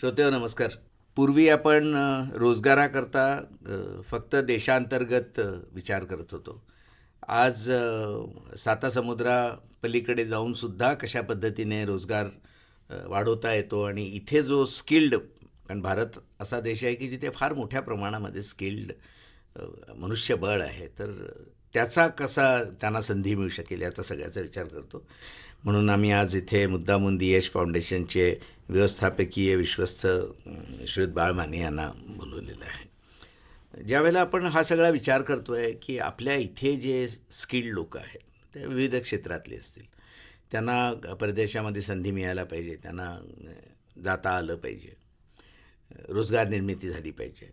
श्रोतेहो नमस्कार. पूर्वी आपण रोजगाराकरता फक्त देशांतर्गत विचार करत होतो. आज अ, सातासमुद्रा पलीकडे जाऊनसुद्धा कशा पद्धतीने रोजगार वाढवता येतो आणि इथे जो स्किल्ड कारण भारत असा देश आहे की जिथे फार मोठ्या प्रमाणामध्ये स्किल्ड मनुष्यबळ आहे तर त्याचा कसा त्यांना संधी मिळू शकेल याचा सगळ्याचा विचार करतो. म्हणून आम्ही आज इथे मुद्दामून दी यश फाउंडेशनचे व्यवस्थापकीय विश्वस्त अं, श्रीयुत बाळमाने यांना बोलवलेलं आहे. ज्यावेळेला आपण हा सगळा विचार करतो आहे की आपल्या इथे जे स्किल्ड लोक आहेत ते विविध क्षेत्रातले असतील त्यांना परदेशामध्ये संधी मिळायला पाहिजे त्यांना जाता आलं पाहिजे रोजगार निर्मिती झाली पाहिजे.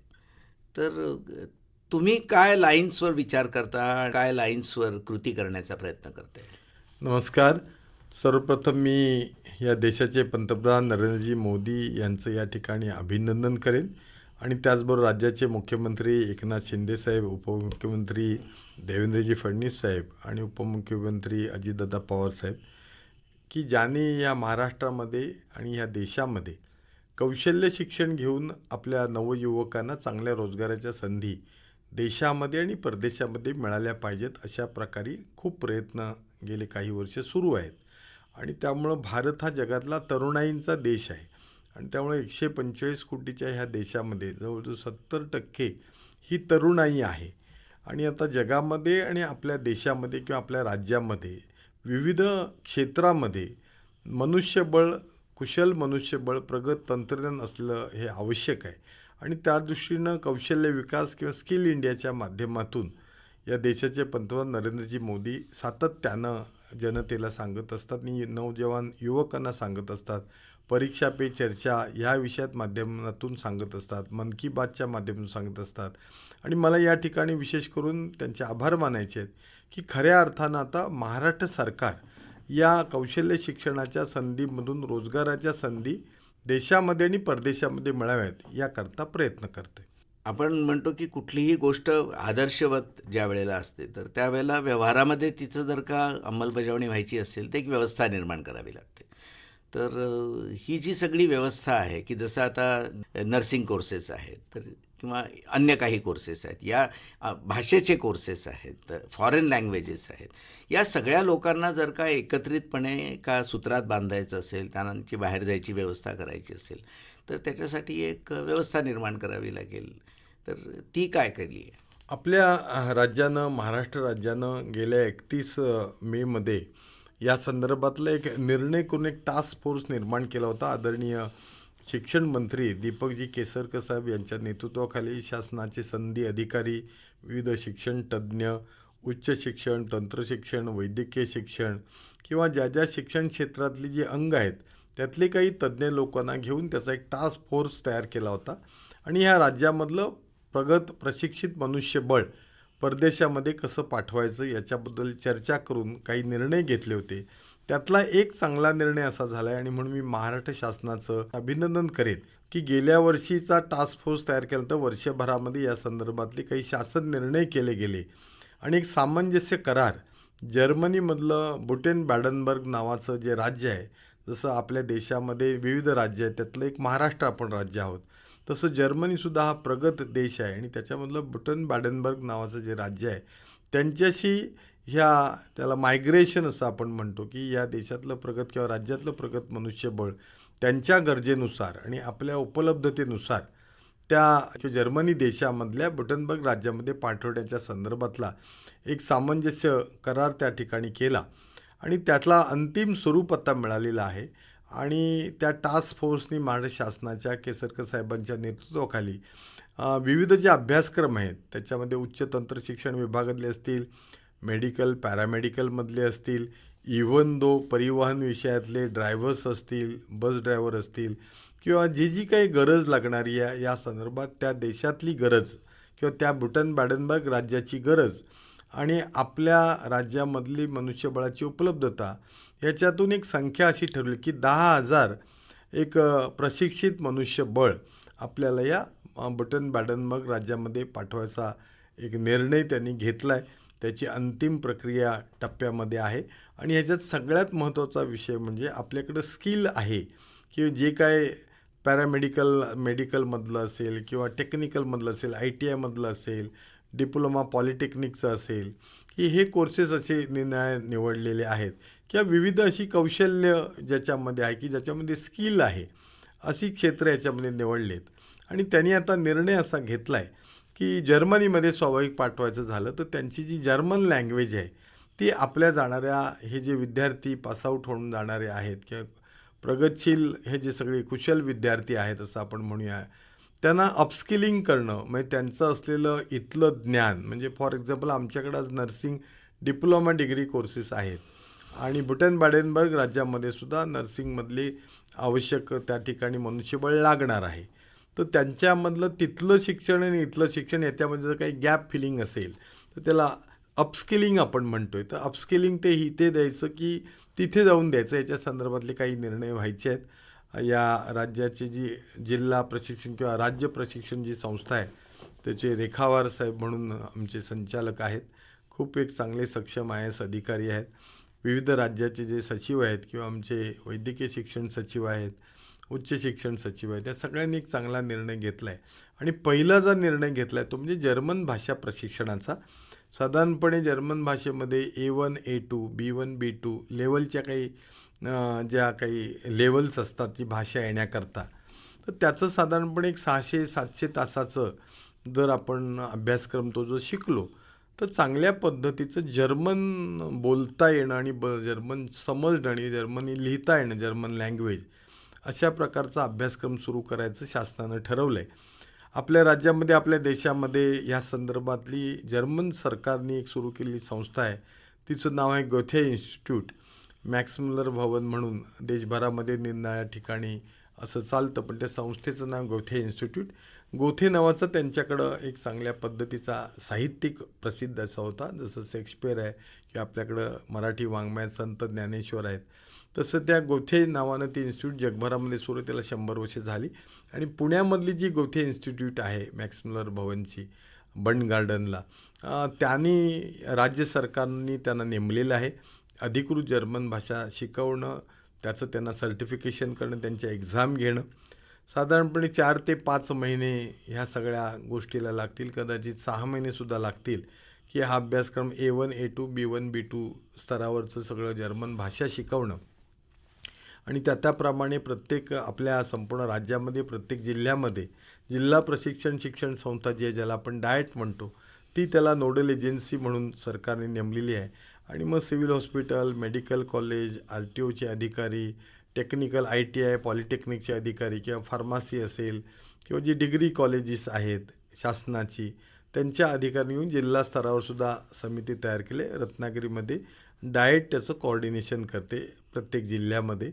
तर तुम्ही काय लाईन्सवर विचार करता काय लाईन्सवर कृती करण्याचा प्रयत्न करताय? नमस्कार. सर्वप्रथम मी या देशाचे पंतप्रधान नरेंद्रजी मोदी यांचं या ठिकाणी अभिनंदन करेन. आणि त्याचबरोबर राज्याचे मुख्यमंत्री एकनाथ शिंदेसाहेब उपमुख्यमंत्री देवेंद्रजी फडणवीस साहेब आणि उपमुख्यमंत्री अजितदादा पवार साहेब की ज्याने या महाराष्ट्रामध्ये आणि या देशामध्ये कौशल्य शिक्षण घेऊन आपल्या नवयुवकांना चांगल्या रोजगाराच्या संधी देशामध्ये आणि परदेशामध्ये मिळाल्या पाहिजेत अशा प्रकारे खूप प्रयत्न गेले काही वर्ष सुरू आहेत. आणि त्यामुळं भारत हा जगातला तरुणाईंचा देश आहे. आणि त्यामुळे एकशे पंचेचाळीस कोटीच्या ह्या देशामध्ये जवळजवळ सत्तर टक्के ही तरुणाई आहे. आणि आता जगामध्ये आणि आपल्या देशामध्ये किंवा आपल्या राज्यामध्ये विविध क्षेत्रामध्ये मनुष्यबळ कुशल मनुष्यबळ प्रगत तंत्रज्ञान असलं हे आवश्यक आहे. आणि त्या दृष्टीनं कौशल्य विकास किंवा स्किल इंडियाच्या माध्यमातून या देशाचे पंतप्रधान नरेंद्रजी मोदी सातत्यानं जनतेला सांगत असतात आणि नौजवान युवकांना सांगत असतात. परीक्षा पे चर्चा ह्या विषयात माध्यमातून सांगत असतात. मन की बातच्या माध्यमातून सांगत असतात. आणि मला या ठिकाणी विशेष करून त्यांचे आभार मानायचे आहेत की खऱ्या अर्थानं आता महाराष्ट्र सरकार या कौशल्य शिक्षणाच्या संधीमधून रोजगाराच्या संधी देशामध्ये आणि परदेशामध्ये मिळाव्यात याकरता प्रयत्न करते आपण म्हणतो की कुठलीही गोष्ट आदर्शवत ज्या वेळेला असते तर त्यावेळेला व्यवहारामध्ये तिचं जर का अंमलबजावणी व्हायची असेल तर एक व्यवस्था निर्माण करावी लागते. तर ही जी सगळी व्यवस्था आहे की जसं आता नर्सिंग कोर्सेस आहेत तर किंवा अन्य काही कोर्सेस आहेत या भाषेचे कोर्सेस आहेत फॉरेन लँग्वेजेस आहेत या सगळ्या लोकांना जर का एकत्रितपणे एका सूत्रात बांधायचं असेल त्यांची बाहेर जायची व्यवस्था करायची असेल तर त्याच्यासाठी एक व्यवस्था निर्माण करावी लागेल. तर ती काय केली आहे? आपल्या राज्यानं महाराष्ट्र राज्यानं गेल्या एकतीस मेमध्ये या संदर्भातला एक निर्णय करून एक टास्क फोर्स निर्माण केला होता. आदरणीय शिक्षण मंत्री दीपकजी केसरकर साहेब यांच्या नेतृत्वाखाली शासनाचे संधी अधिकारी विविध शिक्षण तज्ज्ञ उच्च शिक्षण तंत्रशिक्षण वैद्यकीय शिक्षण किंवा ज्या ज्या शिक्षण क्षेत्रातली जी अंग आहेत त्यातले काही तज्ज्ञ लोकांना घेऊन त्याचा एक टास्क फोर्स तयार केला होता. आणि ह्या राज्यामधलं प्रगत प्रशिक्षित मनुष्यबळ परदेशामध्ये कसं पाठवायचं याच्याबद्दल चर्चा करून काही निर्णय घेतले होते. त्यातला एक चांगला निर्णय असा झाला आहे आणि म्हणून मी महाराष्ट्र शासनाचं अभिनंदन करेन की गेल्या वर्षीचा टास्क फोर्स तयार केला वर्षभरामध्ये या संदर्भातले काही शासन निर्णय केले गेले. आणि एक सामंजस्य करार जर्मनीमधलं बुटेन बॅडनबर्ग नावाचं जे राज्य आहे जसं आपल्या देशामध्ये विविध राज्य आहेत त्यातलं एक महाराष्ट्र आपण राज्य आहोत. तसं जर्मनीसुद्धा हा प्रगत देश आहे आणि त्याच्यामधलं बटन बॅडनबर्ग नावाचं जे राज्य आहे त्यांच्याशी ह्या त्याला मायग्रेशन असं आपण म्हणतो की या देशातलं प्रगत किंवा राज्यातलं प्रगत मनुष्यबळ त्यांच्या गरजेनुसार आणि आपल्या उपलब्धतेनुसार त्या किंवा जर्मनी देशामधल्या बुटनबर्ग राज्यामध्ये पाठवण्याच्या संदर्भातला एक सामंजस्य करार त्या ठिकाणी केला. आणि त्यातला अंतिम स्वरूप आता मिळालेला आहे. आणि त्या टास्क फोर्सनी महाराष्ट्र शासनाच्या केसरकर साहेबांच्या नेतृत्वाखाली विविध जे अभ्यासक्रम आहेत त्याच्यामध्ये उच्च तंत्र शिक्षण विभागातले असतील मेडिकल पॅरामेडिकलमधले असतील इव्हन दो परिवहन विषयातले ड्रायव्हर्स असतील बस ड्रायव्हर असतील किंवा जी जी काही गरज लागणारी आहे या संदर्भात त्या देशातली गरज किंवा त्या बुटन बॅडनबर्ग राज्याची गरज आणि आपल्या राज्यामधली मनुष्यबळाची उपलब्धता याच्यातून एक संख्या अशी ठरवली की दहा हजार एक प्रशिक्षित मनुष्यबळ आपल्याला या बटन बॅडनबर्ग राज्यामध्ये पाठवायचा एक निर्णय त्यांनी घेतला आहे त्याची अंतिम प्रक्रिया टप्प्यामध्ये आहे. आणि ह्याच्यात सगळ्यात महत्त्वाचा विषय म्हणजे आपल्याकडं स्किल आहे की जे काय पॅरामेडिकल मेडिकलमधलं असेल किंवा टेक्निकलमधलं असेल आय टी आयमधलं असेल डिप्लोमा पॉलिटेक्निकचं असेल की हे कोर्सेस असे निर्णय निवडलेले आहेत. किंवा विविध अशी कौशल्य ज्याच्यामध्ये आहे की ज्याच्यामध्ये स्किल आहे अशी क्षेत्र याच्यामध्ये निवडलेत. आणि त्यांनी आता निर्णय असा घेतला आहे की जर्मनीमध्ये स्वाभाविक पाठवायचं झालं तर त्यांची जी जर्मन लँग्वेज आहे ती आपल्या जाणाऱ्या हे जे विद्यार्थी पासआउट होऊन जाणारे आहेत किंवा प्रगतशील हे जे सगळे कुशल विद्यार्थी आहेत असं आपण म्हणूया त्यांना अपस्किलिंग करणं म्हणजे त्यांचं असलेलं इथलं ज्ञान म्हणजे फॉर एक्झाम्पल आमच्याकडं आज नर्सिंग डिप्लोमा डिग्री कोर्सेस आहेत. आणि बुटन बाडेनबर्ग राज्यामध्ये सुद्धा नर्सिंगमधली आवश्यक त्या ठिकाणी मनुष्यबळ लागणार आहे. तर त्यांच्यामधलं तिथलं शिक्षण आणि इथलं शिक्षण याच्यामध्ये जर काही गॅप फिलिंग असेल तर त्याला अपस्किलिंग आपण म्हणतो आहे तर अपस्किलिंग ते इथे द्यायचं की तिथे जाऊन द्यायचं याच्या संदर्भातले काही निर्णय व्हायचे आहेत. या राज्याची जी जिल्हा प्रशिक्षण किंवा राज्य प्रशिक्षण जी संस्था आहे त्याचे रेखावार साहेब म्हणून आमचे संचालक आहेत. खूप एक चांगले सक्षम आय एस अधिकारी आहेत. विविध राज्याचे जे सचिव आहेत किंवा आमचे वैद्यकीय शिक्षण सचिव आहेत उच्च शिक्षण सचिव आहेत या सगळ्यांनी एक चांगला निर्णय घेतला आहे आणि पहिला जो निर्णय घेतला आहे तो म्हणजे जर्मन भाषा प्रशिक्षणाचा. साधारणपणे जर्मन भाषेमध्ये A one A two B one B two लेवलच्या काही ज्या काही लेवल्स असतात जी भाषा येण्याकरता तर त्याचं साधारणपणे एक सहाशे सातशे तासाचं जर आपण अभ्यासक्रम तो जो शिकलो तर चांगल्या पद्धतीचं जर्मन बोलता येणं आणि ब जर्मन समजणं आणि जर्मनी लिहिता येणं जर्मन लँग्वेज अशा प्रकारचा अभ्यासक्रम सुरू करायचं शासनानं ठरवलं आहे आपल्या राज्यामध्ये आपल्या देशामध्ये ह्या संदर्भातली जर्मन सरकारने एक सुरू केलेली संस्था आहे. तिचं नाव आहे गोथे इन्स्टिट्यूट. मॅक्समुलर भवन म्हणून देशभरामध्ये निरनिळ्या ठिकाणी असं चालतं पण त्या संस्थेचं नाव गोथे इन्स्टिट्यूट. गोथे नावाचा त्यांच्याकडं एक चांगल्या पद्धतीचा साहित्यिक प्रसिद्ध असा होता. जसं शेक्सपियर आहे किंवा आपल्याकडं मराठी वाङ्मयात संत ज्ञानेश्वर आहेत. तसं त्या गोथे नावानं ती इन्स्टिट्यूट जगभरामध्ये सुरू त्याला शंभर वर्षे झाली. आणि पुण्यामधली जी गोथे इन्स्टिट्यूट आहे मॅक्स भवनची बंड गार्डनला त्यांनी राज्य सरकारने त्यांना नेमलेलं आहे. अधिकृत जर्मन भाषा शिकवणं त्याचं त्यांना सर्टिफिकेशन करणं त्यांच्या एक्झाम घेणं. साधारणपणे चार ते पाच महिने ह्या सगळ्या गोष्टीला लागतील. कदाचित सहा महिनेसुद्धा लागतील की हा अभ्यासक्रम A one A two B one B two स्तरावरचं सगळं जर्मन भाषा शिकवणं. आणि त्या त्याप्रमाणे प्रत्येक आपल्या संपूर्ण राज्यामध्ये प्रत्येक जिल्ह्यामध्ये जिल्हा प्रशिक्षण शिक्षण संस्था जी आहे ज्याला आपण डाएट म्हणतो ती त्याला नोडल एजन्सी म्हणून सरकारने नेमलेली आहे. आणि मग civil hospital medical college R T ओचे अधिकारी टेक्निकल आय टी आय पॉलिटेक्निकचे अधिकारी किंवा फार्मासी असेल किंवा जी डिग्री कॉलेजेस आहेत शासनाची त्यांच्या अधिकारी येऊन जिल्हा स्तरावरसुद्धा समिती तयार केली. रत्नागिरीमध्ये डाएट त्याचं कोऑर्डिनेशन करते प्रत्येक जिल्ह्यामध्ये.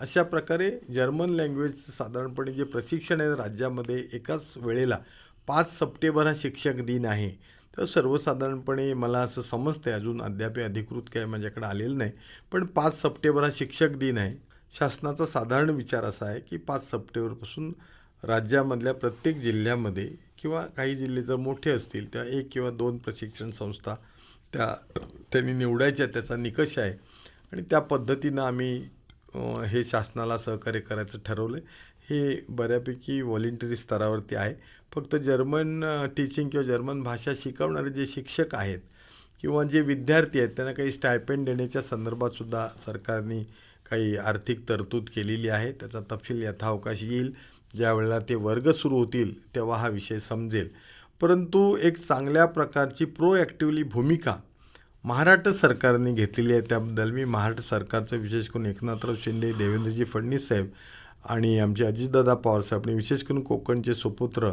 अशा प्रकारे जर्मन लँग्वेज साधारणपणे जे प्रशिक्षण आहे राज्यामध्ये एकाच वेळेला पाच सप्टेंबर हा शिक्षक दिन आहे. तर सर्वसाधारणपणे मला असं समजतं आहे अजून अद्याप अधिकृत काय माझ्याकडे आलेलं नाही पण पाच सप्टेंबर हा शिक्षक दिन आहे. शासनाचा साधारण विचार असा आहे की पाच सप्टेंबरपासून राज्यामधल्या प्रत्येक जिल्ह्यामध्ये किंवा काही जिल्हे जर मोठे असतील त्या एक किंवा दोन प्रशिक्षण संस्था त्या त्यांनी निवडायच्या त्याचा निकष आहे. आणि त्या पद्धतीनं आम्ही हे शासनाला सहकार्य करायचं ठरवलं आहे हे बऱ्यापैकी व्हॉलेंटरी स्तरावरती आहे. फक्त जर्मन टीचिंग किंवा जर्मन भाषा शिकवणारे जे शिक्षक आहेत किंवा जे विद्यार्थी आहेत त्यांना काही स्टायपेंड देण्याच्या संदर्भातसुद्धा सरकारने काही आर्थिक तरतूद केलेली आहे. त्याचा तपशील यथावकाश येईल. ज्यावेळेला ते वर्ग सुरू होतील तेव्हा हा विषय समजेल. परंतु एक चांगल्या प्रकारची प्रोॲक्टिव्हली भूमिका महाराष्ट्र सरकारने घेतलेली आहे. त्याबद्दल मी महाराष्ट्र सरकारचं विशेष करून एकनाथराव शिंदे देवेंद्रजी फडणवीस साहेब आणि आमचे अजितदादा पवारसाहेब आणि विशेष करून कोकणचे सुपुत्र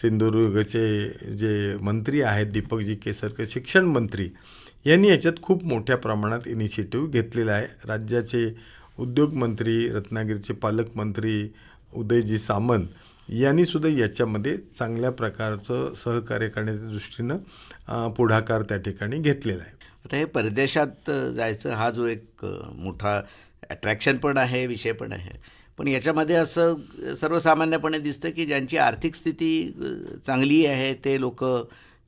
सिंधुदुर्गचे जे मंत्री आहेत दीपकजी केसरकर शिक्षण मंत्री यांनी याच्यात खूप मोठ्या प्रमाणात इनिशिएटिव्ह घेतलेला आहे. राज्याचे उद्योगमंत्री रत्नागिरीचे पालकमंत्री उदयजी सामंत यांनीसुद्धा याच्यामध्ये चांगल्या प्रकारचं सहकार्य करण्याच्या दृष्टीनं पुढाकार त्या ठिकाणी घेतलेला आहे. आता हे परदेशात जायचं हा जो एक मोठा अट्रॅक्शन पण आहे विषय पण आहे. पण याच्यामध्ये असं सर्वसामान्यपणे दिसतं की ज्यांची आर्थिक स्थिती चांगली आहे ते लोक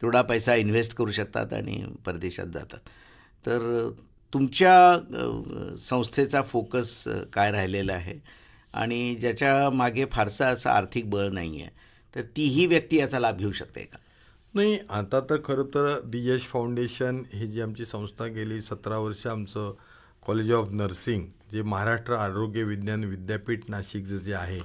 तेवढा पैसा इन्व्हेस्ट करू शकतात आणि परदेशात जातात. तर तुमच्या संस्थेचा फोकस काय राहिलेला आहे? आणि ज्याच्या मागे फारसा असं आर्थिक बळ नाही आहे तर तीही व्यक्ती याचा लाभ घेऊ शकते का? नाही आता तर खरं तर दी यश फाउंडेशन ही जी आमची संस्था गेली सतरा वर्ष आमचं कॉलेज ऑफ नर्सिंग जे महाराष्ट्र आरोग्य विज्ञान विद्यापीठ नाशिकचं जे आहे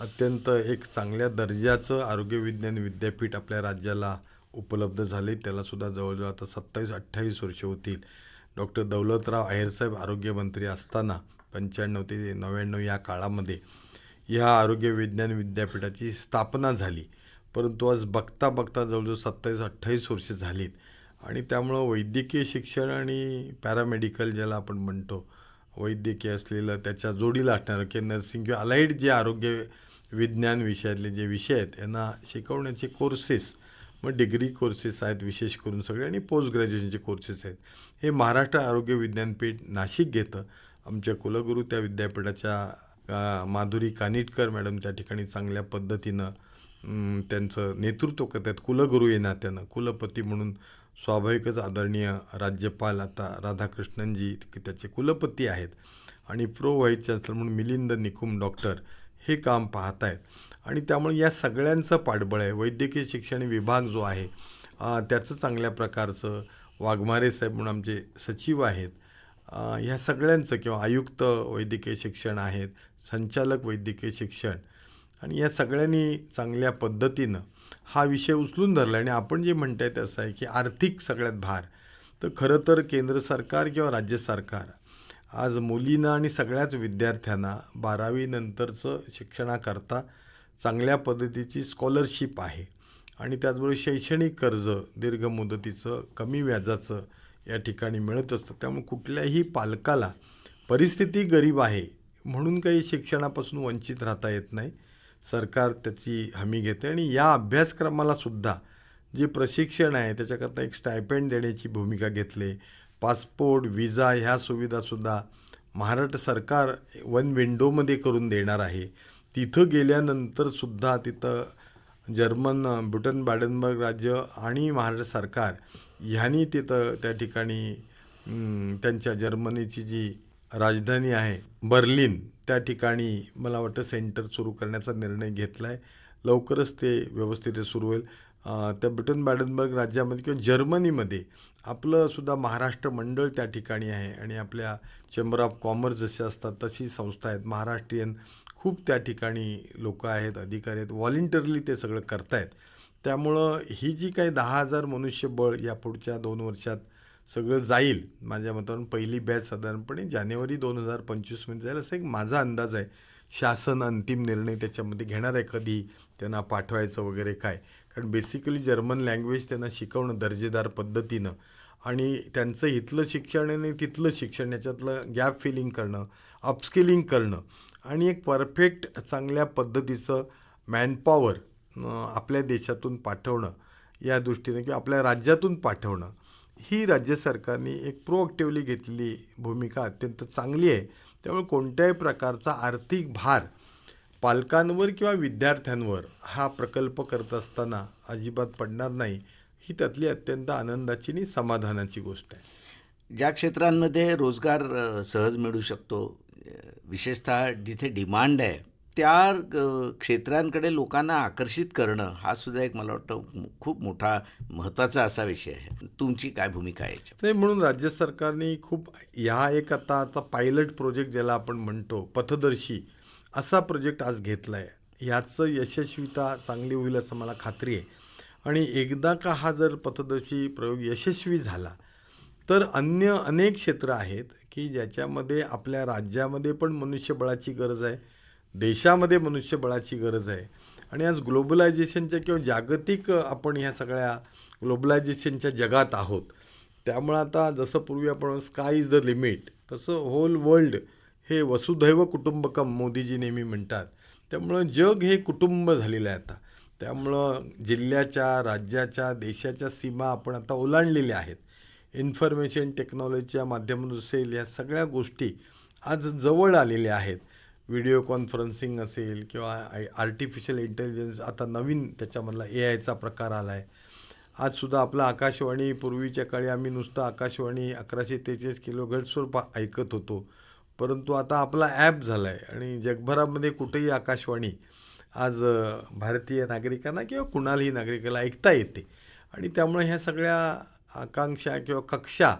अत्यंत एक चांगल्या दर्जाचं आरोग्य विज्ञान विद्यापीठ आपल्या राज्याला उपलब्ध झाले. त्यालासुद्धा जवळजवळ आता सत्तावीस अठ्ठावीस वर्ष होतील. डॉक्टर दौलतराव आहेरसाहेब आरोग्यमंत्री असताना पंच्याण्णव ते नव्याण्णव या काळामध्ये ह्या आरोग्य विज्ञान विद्यापीठाची स्थापना झाली. परंतु आज बघता बघता जवळजवळ सत्तावीस अठ्ठावीस वर्ष झालीत. आणि त्यामुळं वैद्यकीय शिक्षण आणि पॅरामेडिकल ज्याला आपण म्हणतो वैद्यकीय असलेलं त्याच्या जोडीला असणारं की नर्सिंग किंवा अलाईड जे आरोग्य विज्ञान विषयातले जे विषय आहेत यांना शिकवण्याचे कोर्सेस मग डिग्री कोर्सेस आहेत विशेष करून सगळे आणि पोस्ट ग्रॅज्युएशनचे कोर्सेस आहेत. हे महाराष्ट्र आरोग्य विज्ञानपीठ नाशिक घेतं. आमच्या कुलगुरू त्या विद्यापीठाच्या माधुरी कानिटकर मॅडम त्या ठिकाणी चांगल्या पद्धतीनं त्यांचं नेतृत्व करतात. कुलगुरू या नात्यानं. कुलपती म्हणून स्वाभाविकच आदरणीय राज्यपाल आता राधाकृष्णनजी त्याचे कुलपती आहेत. आणि प्रो व्हाईस चान्सलर म्हणून मिलिंद निकुम डॉक्टर हे काम पाहत आहेत आणि त्यामुळे या सगळ्यांचं पाठबळ आहे. वैद्यकीय शिक्षण विभाग जो आहे त्याचं चांगल्या प्रकारचं वाघमारे साहेब म्हणून आमचे सचिव आहेत. ह्या सगळ्यांचं किंवा आयुक्त वैद्यकीय शिक्षण आहेत संचालक वैद्यकीय शिक्षण आणि या सगळ्यांनी चांगल्या पद्धतीनं हा विषय उचलून धरला आणि आपण जे म्हणत आहे असं आहे की आर्थिक सगळ्यात भार. तर खरं तर केंद्र सरकार किंवा राज्य सरकार आज मुलींना आणि सगळ्याच विद्यार्थ्यांना बारावीनंतरचं शिक्षणाकरता चांगल्या पद्धतीची स्कॉलरशिप आहे. आणि त्याचबरोबर शैक्षणिक कर्ज दीर्घ मुदतीचं कमी व्याजाचं या ठिकाणी मिळत असतं. त्यामुळे कुठल्याही पालकाला परिस्थिती गरीब आहे म्हणून काही शिक्षणापासून वंचित राहता येत नाही. सरकार त्याची हमी घेते आणि या अभ्यासक्रमाला सुद्धा जे प्रशिक्षण आहे त्याच्याकरता एक स्टायपेंड देण्याची भूमिका घेतली. पासपोर्ट विजा ह्या सुविधासुद्धा महाराष्ट्र सरकार वन विंडोमध्ये करून देणार आहे. तिथं गेल्यानंतर सुद्धा तिथं जर्मन ब्रिटन बॅडनबर्ग राज्य आणि महाराष्ट्र सरकार ह्यांनी तिथं त्या ठिकाणी त्यांच्या जर्मनीची जी राजधानी आहे बर्लिन त्या ठिकाणी मला वाटतं सेंटर सुरू करण्याचा निर्णय घेतला आहे लवकरच ते व्यवस्थित सुरू होईल. त्या ब्रिटन बॅडनबर्ग राज्यामध्ये किंवा जर्मनीमध्ये आपलं सुद्धा महाराष्ट्र मंडळ त्या ठिकाणी आहे आणि आपल्या चेंबर ऑफ कॉमर्स जसे असतात तशी संस्था आहेत. महाराष्ट्रीयन खूप त्या ठिकाणी लोक आहेत अधिकारी आहेत व्हॉलेंटरली ते सगळं करतायत. त्यामुळं ही जी काही दहा हजार मनुष्यबळ या पुढच्या दोन वर्षात सगळं जाईल माझ्या मतानं पहिली बॅच साधारणपणे जानेवारी दोन हजार पंचवीसमध्ये जाईल असा एक माझा अंदाज आहे. शासन अंतिम निर्णय त्याच्यामध्ये घेणार आहे कधी त्यांना पाठवायचं वगैरे काय. कारण बेसिकली जर्मन लँग्वेज त्यांना शिकवणं दर्जेदार पद्धतीनं आणि त्यांचं इथलं शिक्षण आणि तिथलं शिक्षण याच्यातलं गॅप फिलिंग करणं अपस्किलिंग करणं आणि एक परफेक्ट चांगल्या पद्धतीचं मॅनपॉवर आपल्या देशातून पाठवणं या दृष्टीने किंवा आपल्या राज्यातून पाठवणं ही राज्य सरकारने एक प्रोॲक्टिव्हली घेतलेली भूमिका अत्यंत चांगली आहे. त्यामुळे कोणत्याही प्रकारचा आर्थिक भार पालकांवर किंवा विद्यार्थ्यांवर हा प्रकल्प करत असताना अजिबात पडणार नाही. ही त्यातली अत्यंत आनंदाची आणि समाधानाची गोष्ट आहे. ज्या क्षेत्रांमध्ये रोजगार सहज मिळू शकतो विशेषतः जिथे डिमांड आहे त्या क्षेत्रांकडे लोकांना आकर्षित करणं हा सुद्धा एक मला वाटतं खूप मोठा महत्त्वाचा असा विषय आहे. तुमची काय भूमिका आहे नाही म्हणून राज्य सरकारने खूप ह्या एक आता आता पायलट प्रोजेक्ट ज्याला आपण म्हणतो पथदर्शी असा प्रोजेक्ट आज घेतला आहे ह्याचं यशस्वीता चांगली होईल असं मला खात्री आहे. आणि एकदा का हा जर पथदर्शी प्रयोग यशस्वी झाला तर अन्य अनेक क्षेत्र आहेत की ज्याच्यामध्ये आपल्या राज्यामध्ये पण मनुष्यबळाची गरज आहे देशामध्ये मनुष्यबळाची गरज आहे. आणि आज ग्लोबलायझेशनच्या किंवा जागतिक आपण ह्या सगळ्या ग्लोबलायझेशनच्या जगात आहोत. त्यामुळं आता जसं पूर्वी आपण स्काय इज द लिमिट तसं होल वर्ल्ड हे वसुधैव कुटुंबकम मोदीजी नेहमी म्हणतात. त्यामुळं जग हे कुटुंब झालेलं आहे आता. त्यामुळं जिल्ह्याच्या राज्याच्या देशाच्या सीमा आपण आता ओलांडलेल्या आहेत. इन्फॉर्मेशन टेक्नॉलॉजीच्या माध्यमातून असेल या सगळ्या गोष्टी आज जवळ आलेल्या आहेत. व्हिडिओ कॉन्फरन्सिंग असेल किंवा आर्टिफिशियल इंटेलिजन्स आता नवीन त्याच्यामधला ए आयचा प्रकार आला आहे आजसुद्धा आपला आकाशवाणी पूर्वीच्या काळी आम्ही नुसतं आकाशवाणी अकराशे तेहतीस किलो घटस्वर पा ऐकत होतो. परंतु आता आपला ॲप झाला आहे आणि जगभरामध्ये कुठेही आकाशवाणी आज भारतीय नागरिकांना किंवा कुणालाही नागरिकाला ऐकता येते. आणि त्यामुळे ह्या सगळ्या आकांक्षा किंवा कक्षा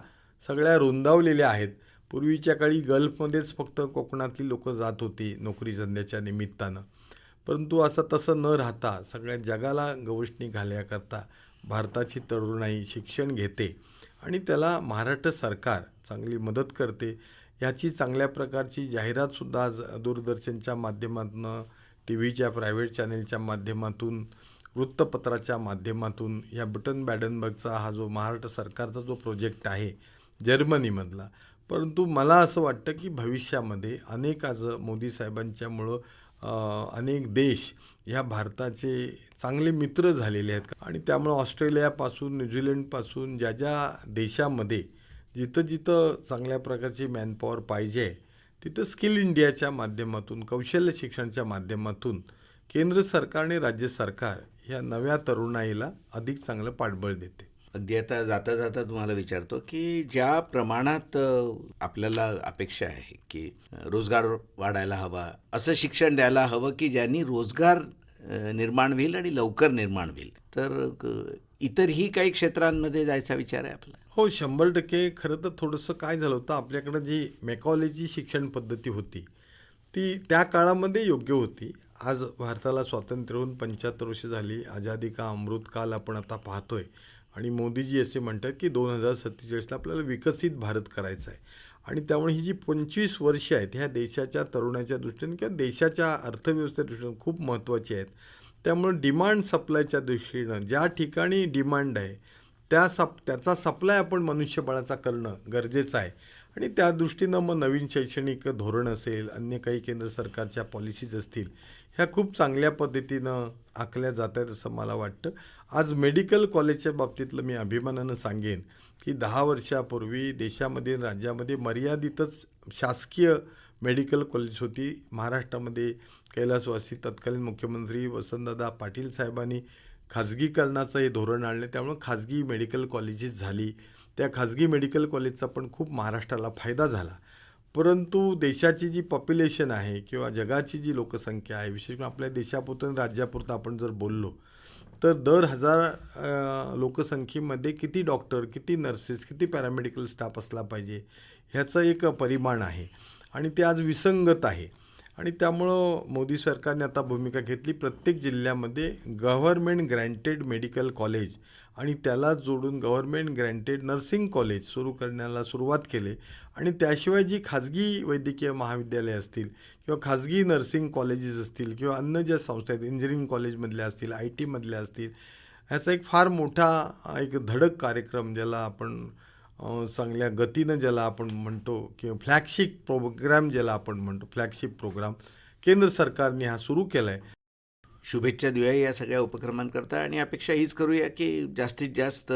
सगळ्या रुंदावलेल्या आहेत. पूर्वीच्या काळी गल्फमध्येच फक्त कोकणातली लोक जात होती नोकरी धंद्याच्या निमित्तानं. परंतु असं तसं न राहता सगळ्या जगाला गवसणी घालण्याकरता भारताची तरुणाई शिक्षण घेते आणि त्याला महाराष्ट्र सरकार चांगली मदत करते. याची चांगल्या प्रकारची जाहिरातसुद्धा आज दूरदर्शनच्या माध्यमातून टी व्हीच्या प्रायव्हेट चॅनेलच्या माध्यमातून वृत्तपत्राच्या माध्यमातून या बटन बॅडनबर्गचा हा जो महाराष्ट्र सरकारचा जो प्रोजेक्ट आहे जर्मनीमधला. परंतु मला असं वाटतं की भविष्यामध्ये अनेक आज मोदी साहेबांच्यामुळं अनेक देश ह्या भारताचे चांगले मित्र झालेले आहेत. आणि त्यामुळं ऑस्ट्रेलियापासून न्यूझीलंडपासून ज्या ज्या देशामध्ये जिथं जिथं चांगल्या प्रकारची मॅनपॉवर पाहिजे तिथं स्किल इंडियाच्या माध्यमातून कौशल्य शिक्षणाच्या माध्यमातून केंद्र सरकार आणि राज्य सरकार ह्या नव्या तरुणाईला अधिक चांगलं पाठबळ देते. अगदी आता जाता जाता तुम्हाला विचारतो की ज्या प्रमाणात आपल्याला अपेक्षा आहे की रोजगार वाढायला हवा असं शिक्षण द्यायला हवं की ज्यांनी रोजगार निर्माण होईल आणि लवकर निर्माण होईल तर इतरही काही क्षेत्रांमध्ये जायचा विचार आहे आपला? हो शंभर टक्के. खरं तर थोडंसं काय झालं होतं आपल्याकडं जी मेकॉलॉजी शिक्षण पद्धती होती ती त्या काळामध्ये योग्य होती. आज भारताला स्वातंत्र्य होऊन पंच्याहत्तर वर्ष झाली. आझादी का अमृतकाल आपण आता पाहतोय. आणि मोदीजी असे म्हणतात की दोन हजार सत्तेचाळीसला आपल्याला विकसित भारत करायचा आहे. आणि त्यामुळे ही जी पंचवीस वर्ष आहेत ह्या देशाच्या तरुणाच्या दृष्टीने किंवा देशाच्या अर्थव्यवस्थेच्या दृष्टीने खूप महत्त्वाची आहेत. त्यामुळे डिमांड सप्लायच्या दृष्टीनं ज्या ठिकाणी डिमांड आहे त्या सप त्याचा सप्लाय आपण मनुष्यबळाचा करणं गरजेचं आहे. आणि त्या दृष्टीनं मग नवीन शैक्षणिक धोरण असेल अन्य काही केंद्र सरकारच्या पॉलिसीज असतील ह्या खूप चांगल्या पद्धतीनं आखल्या जात आहेत असं मला वाटतं. आज मेडिकल कॉलेजच्या बाबतीतलं मी अभिमानानं सांगेन की दहा वर्षापूर्वी देशामध्ये राज्यामध्ये मर्यादितच शासकीय मेडिकल कॉलेज होती. महाराष्ट्रामध्ये कैलासवासी तत्कालीन मुख्यमंत्री वसंतदादा पाटील साहेबांनी खाजगीकरणाचं हे धोरण आणलं. त्यामुळं खाजगी मेडिकल कॉलेजेस झाली. त्या खाजगी मेडिकल कॉलेजचा पण खूप महाराष्ट्राला फायदा झाला. परंतु देशाची जी पॉप्युलेशन आहे किंवा जगाची जी लोकसंख्या आहे विशेष करून आपल्या देशापुरतं आणि राज्यापुरतं आपण जर बोललो तर दर हजार लोकसंख्येमध्ये किती डॉक्टर किती नर्सेस किती पॅरामेडिकल स्टाफ असला पाहिजे ह्याचं एक परिमाण आहे. आणि ते आज विसंगत आहे. आणि त्यामुळं मोदी सरकारने आता भूमिका घेतली. प्रत्येक जिल्ह्यामध्ये गव्हर्मेंट ग्रँटेड मेडिकल कॉलेज आणि त्याला जोडून गव्हर्मेंट ग्रँटेड नर्सिंग कॉलेज सुरू करण्याला सुरुवात केली. आणि त्याशिवाय जी खाजगी वैद्यकीय महाविद्यालय असतील किंवा खाजगी नर्सिंग कॉलेजेस असतील किंवा अन्य ज्या संस्था आहेत इंजिनिअरिंग कॉलेजमधल्या असतील आय टीमधल्या असतील ह्याचा एक फार मोठा एक धडक कार्यक्रम ज्याला आपण चांगल्या गतीनं ज्याला आपण म्हणतो किंवा फ्लॅगशिप प्रोग्राम ज्याला आपण म्हणतो फ्लॅगशिप प्रोग्राम केंद्र सरकारने हा सुरू केला आहे शुभेच्छा देऊया या सगळ्या उपक्रमांकरता आणि अपेक्षा हीच करूया की जास्तीत जास्त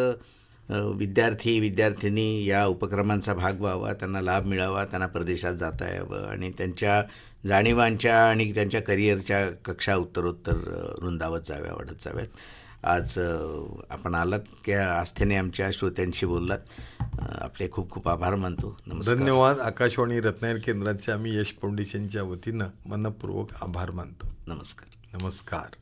विद्यार्थी विद्यार्थिनी या उपक्रमांचा भाग व्हावा त्यांना लाभ मिळावा त्यांना परदेशात जाता यावं आणि त्यांच्या जाणीवांच्या आणि त्यांच्या करिअरच्या कक्षा उत्तरोत्तर रुंदावत जाव्या वाढत जाव्यात. आज आपण आलात. त्या आस्थेने आमच्या श्रोत्यांशी बोललात. आपले खूप खूप आभार मानतो. नमस्कार. धन्यवाद. आकाशवाणी रत्नागिरी केंद्राचे आम्ही यश फाउंडेशनच्या वतीनं मनपूर्वक आभार मानतो. नमस्कार. नमस्कार.